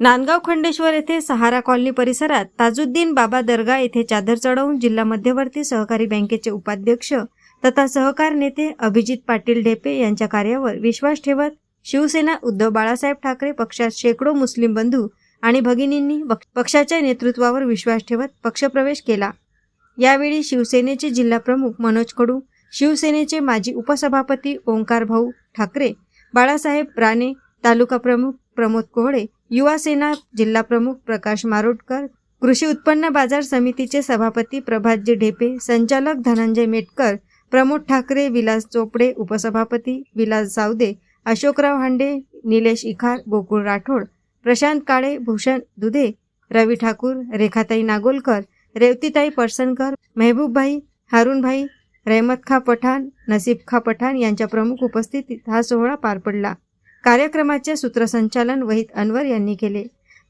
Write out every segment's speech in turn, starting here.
नांदगाव खंडेश्वर येथे सहारा कॉलनी परिसरात ताजुद्दीन बाबा दर्गा येथे चादर चढवून जिल्हा मध्यवर्ती सहकारी बँकेचे उपाध्यक्ष तथा सहकार नेते अभिजित पाटील ढेपे यांच्या कार्यावर विश्वास ठेवत शिवसेना उद्धव बाळासाहेब ठाकरे पक्षात शेकडो मुस्लिम बंधू आणि भगिनींनी पक्षाच्या नेतृत्वावर विश्वास ठेवत पक्षप्रवेश केला. यावेळी शिवसेनेचे जिल्हा प्रमुख मनोज कडू शिवसेनेचे माजी उपसभापती ओंकार भाऊ ठाकरे बाळासाहेब राणे तालुका प्रमुख प्रमोद कोहळे युवा सेना जिल्हाप्रमुख प्रकाश मारोटकर कृषी उत्पन्न बाजार समितीचे सभापती प्रभातजी ढेपे संचालक धनंजय मेटकर प्रमोद ठाकरे विलास चोपडे उपसभापती विलास सावदे अशोकराव हांडे निलेश इखार गोकुळ राठोड प्रशांत काळे भूषण दुधे रवी ठाकूर रेखाताई नागोलकर रेवतीताई परसनकर मेहबूबभाई हारूनभाई रहमत खा पठाण नसीब खा पठाण यांच्या प्रमुख उपस्थितीत हा सोहळा पार पडला. कार्यक्रमाचे सूत्रसंचालन वहीद अनवर यांनी केले.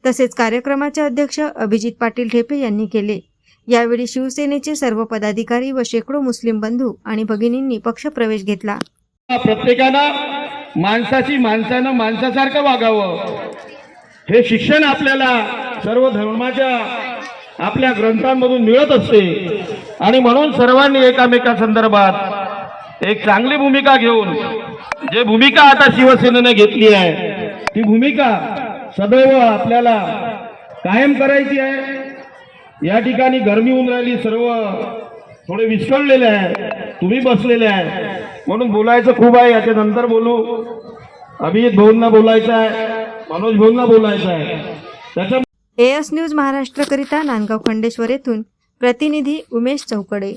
तसेच कार्यक्रमाचे अध्यक्ष अभिजित पाटील ठेपे यांनी केले. यावेळी शिवसेनेचे सर्व पदाधिकारी व शेकडो मुस्लिम बंधू आणि भगिनींनी पक्षप्रवेश घेतला. प्रत्येकानं माणसाची माणसानं माणसासारखं वागावं. हे शिक्षण आपल्याला सर्व धर्माच्या आपल्या ग्रंथांमधून मिळत असते. आणि म्हणून सर्वांनी एकामेका संदर्भात एक चांगली भूमिका घेऊन जे भूमिका आता शिवसेनेने घेतली आहे ती भूमिका सदैव आपल्याला कायम करायची आहे. या ठिकाणी गरमी होऊन राहिली सर्व थोडे विस्कळलेले आहे तुम्ही बसलेले आहे म्हणून बोलायचं खूप आहे याच्या नंतर बोलू. अभिजित भाऊंना बोलायचं आहे मनोज भाऊंना बोलायचं आहे. त्याच्या एएस न्यूज महाराष्ट्रकरिता नांदगाव खंडेश्वर येथून प्रतिनिधी उमेश चौकडे.